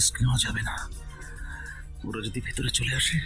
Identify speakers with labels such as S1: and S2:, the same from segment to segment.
S1: Risk নেওয়া যাবে না। ওরা যদি ভেতরে চলে আসে।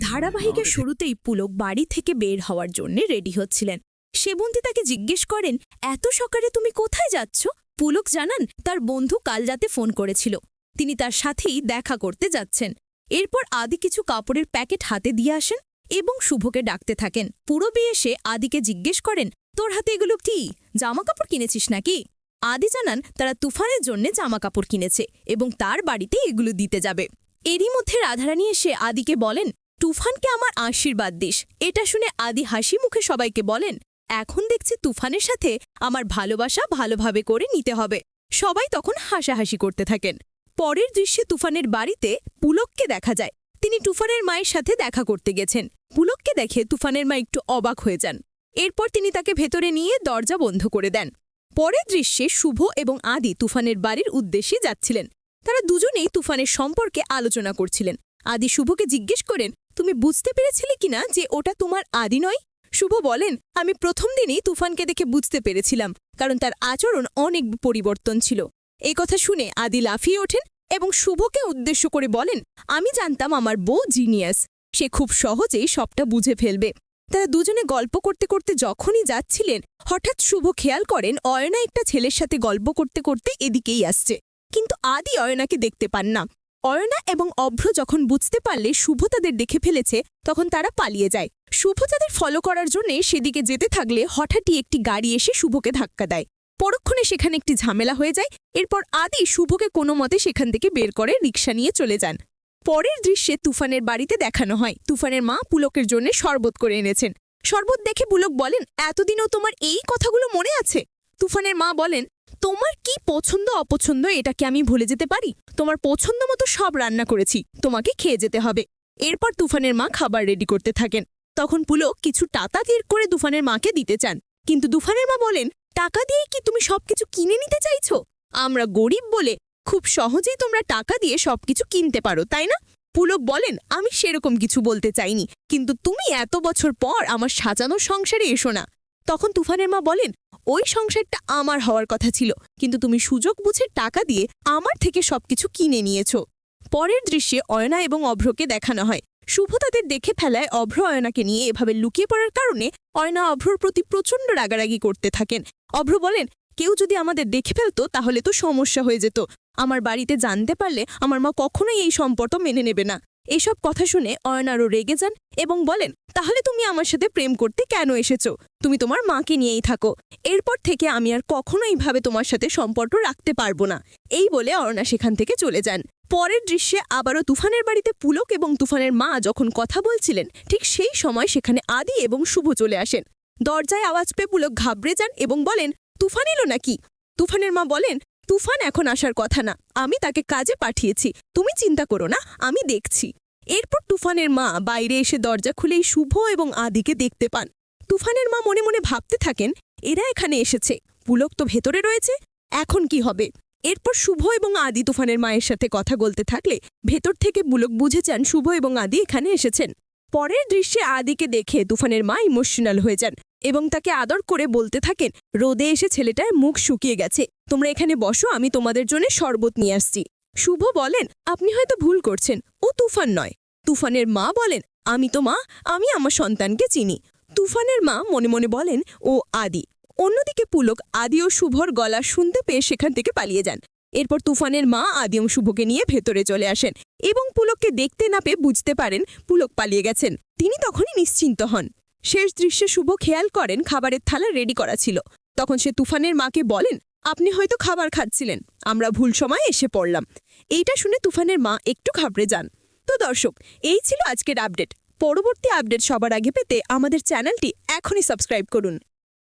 S2: ধারাবাহিকের শুরুতেই পুলক বাড়ি থেকে বের হওয়ার জন্য রেডি হচ্ছিলেন। সেবন্তী তাকে জিজ্ঞেস করেন এত সকালে তুমি কোথায় যাচ্ছ? পুলক জানান তার বন্ধু কাল রাতে ফোন করেছিল। তিনি তার সাথেই দেখা করতে যাচ্ছেন। এরপর আদি কিছু কাপড়ের প্যাকেট হাতে দিয়ে আসেন এবং শুভকে ডাকতে থাকেন। পুরবী এসে আদিকে জিজ্ঞেস করেন তোর হাতে এগুলো কি? জামা কাপড় কিনেছিস নাকি? আদি জানান তারা তুফানের জন্য জামা কাপড় কিনেছে এবং তার বাড়িতে এগুলো দিতে যাবে। এরই মধ্যে রাধারানী এসে আদিকে বলেন, তুফানকে আমার আশীর্বাদ দিস। এটা শুনে আদি হাসি মুখে সবাইকে বলেন, এখন দেখছি তুফানের সাথে আমার ভালোবাসা ভালোভাবে করে নিতে হবে। সবাই তখন হাসাহাসি করতে থাকেন। পরের দৃশ্যে তুফানের বাড়িতে পুলককে দেখা যায়। তিনি তুফানের মায়ের সাথে দেখা করতে গেছেন। পুলককে দেখে তুফানের মা একটু অবাক হয়ে যান। এরপর তিনি তাকে ভেতরে নিয়ে দরজা বন্ধ করে দেন। পরের দৃশ্যে শুভ এবং আদি তুফানের বাড়ির উদ্দেশ্যে যাচ্ছিলেন। তারা দুজনেই তুফানের সম্পর্কে আলোচনা করছিলেন। আদি শুভকে জিজ্ঞেস করেন, তুমি বুঝতে পেরেছিলে কিনা যে ওটা তোমার আদি নয়? শুভ বলেন, আমি প্রথম দিনই তুফানকে দেখে বুঝতে পেরেছিলাম, কারণ তার আচরণ অনেক পরিবর্তন ছিল। এই কথা শুনে আদি লাফিয়ে ওঠেন এবং শুভকে উদ্দেশ্য করে বলেন, আমি জানতাম আমার বউ জিনিয়াস, সে খুব সহজেই সবটা বুঝে ফেলবে। তারা দুজনে গল্প করতে করতে যখনই যাচ্ছিলেন, হঠাৎ শুভ খেয়াল করেন অয়না একটা ছেলের সাথে গল্প করতে করতে এদিকেই আসছে। কিন্তু আদি অয়নাকে দেখতে পান না। অয়না এবং অভ্র যখন বুঝতে পারলে শুভ তাদের দেখে ফেলেছে, তখন তারা পালিয়ে যায়। শুভ তাদের ফলো করার জন্যে সেদিকে যেতে থাকলে হঠাৎই একটি গাড়ি এসে শুভকে ধাক্কা দেয়। পরক্ষণে সেখানে একটি ঝামেলা হয়ে যায়, এরপর আদি শুভকে কোনো মতে সেখান থেকে বের করে রিক্সা নিয়ে চলে যান। পরের দৃশ্যে তুফানের বাড়িতে দেখানো হয়। তুফানের মা পুলকের জন্য শরবত করে এনেছেন। শরবত দেখে পুলক বলেন, এতদিনও তোমার এই কথাগুলো মনে আছে? তুফানের মা বলেন, তোমার কি পছন্দ, অপছন্দ এটা কি আমি ভুলে যেতে পারি? তোমার পছন্দ মতো সব রান্না করেছি, তোমাকে খেয়ে যেতে হবে। এরপর তুফানের মা খাবার রেডি করতে থাকেন। তখন পুলক কিছু টাকা দিয়ে করে তুফানের মাকে দিতে চান। কিন্তু তুফানের মা বলেন, টাকা দিয়ে কি তুমি সবকিছু কিনে নিতে চাইছো? আমরা গরিব বলে খুব সহজেই তোমরা টাকা দিয়ে সবকিছু কিনতে পারো, তাই না? পুলক বলেন, আমি সেরকম কিছু বলতে চাইনি, কিন্তু তুমি এত বছর পর আমার সাজানো সংসারে এসো না। তখন তুফানের মা বলেন, ওই সংসারটা আমার হওয়ার কথা ছিল, কিন্তু তুমি সুযোগ বুঝে টাকা দিয়ে আমার থেকে সবকিছু কিনে নিয়েছ। পরের দৃশ্যে অয়না এবং অভ্রকে দেখানো হয়। শুভ তাদের দেখে ফেলায় অভ্র অয়নাকে নিয়ে এভাবে লুকিয়ে পড়ার কারণে অয়না অভ্রর প্রতি প্রচণ্ড রাগারাগি করতে থাকেন। অভ্র বলেন কেউ যদি আমাদের দেখে ফেলতো, তাহলে তো সমস্যা হয়ে যেত। আমার বাড়িতে জানতে পারলে আমার মা কখনোই এই সম্পর্ক মেনে নেবে না। এসব কথা শুনে অয়নারও রেগে যান এবং বলেন, তাহলে তুমি আমার সাথে প্রেম করতে কেন এসেছ? তুমি তোমার মাকে নিয়েই থাকো। এরপর থেকে আমি আর কখনো এইভাবে তোমার সাথে সম্পর্ক রাখতে পারব না। এই বলে অরণা সেখান থেকে চলে যান। পরের দৃশ্যে আবারও তুফানের বাড়িতে পুলক এবং তুফানের মা যখন কথা বলছিলেন, ঠিক সেই সময় সেখানে আদি এবং শুভ চলে আসেন। দরজায় আওয়াজ পেয়ে পুলক ঘাবড়ে যান এবং বলেন তুফান এলো নাকি? তুফানের মা বলেন, তুফান এখন আসার কথা না। আমি তাকে কাজে পাঠিয়েছি। তুমি চিন্তা করো না, আমি দেখছি। এরপর তুফানের মা বাইরে এসে দরজা খুলেই শুভ এবং আদিকে দেখতে পান। তুফানের মা মনে মনে ভাবতে থাকেন, এরা এখানে এসেছে। পুলক তো ভেতরে রয়েছে। এখন কি হবে? এরপর শুভ এবং আদি তুফানের মায়ের সাথে কথা বলতে থাকলে ভেতর থেকে পুলক বুঝে যান শুভ এবং আদি এখানে এসেছেন। পরের দৃশ্যে আদিকে দেখে তুফানের মা ইমোশনাল হয়ে যান। এবং তাকে আদর করে বলতে থাকেন, রোদে এসে ছেলেটার মুখ শুকিয়ে গেছে। তোমরা এখানে বসো, আমি তোমাদের জন্য শরবত নিয়ে আসছি। শুভ বলেন, আপনি হয়তো ভুল করছেন। ও তুফান নয়। তুফানের মা বলেন, আমি তো মা, আমি আমার সন্তানকে চিনি। তুফানের মা মনে মনে বলেন, ও আদি। অন্যদিকে পুলক আদি ও শুভর গলা শুনতে পেয়ে সেখান থেকে পালিয়ে যান। এরপর তুফানের মা আদি ও শুভকে নিয়ে ভেতরে চলে আসেন এবং পুলককে দেখতে না পেয়ে বুঝতে পারেন পুলক পালিয়ে গেছেন। তিনি তখনই নিশ্চিন্ত হন। শেষ দৃশ্যে শুভ খেয়াল করেন খাবারের থালা রেডি করা ছিল। তখন সে তুফানের মাকে বলেন, আপনি হয়তো খাবার খাচ্ছিলেন, আমরা ভুল সময় এসে পড়লাম। এইটা শুনে তুফানের মা একটু ঘাবড়ে যান। তো দর্শক, এই ছিল আজকের আপডেট পরবর্তী আপডেট সবার আগে পেতে আমাদের চ্যানেলটি এখনই সাবস্ক্রাইব করুন।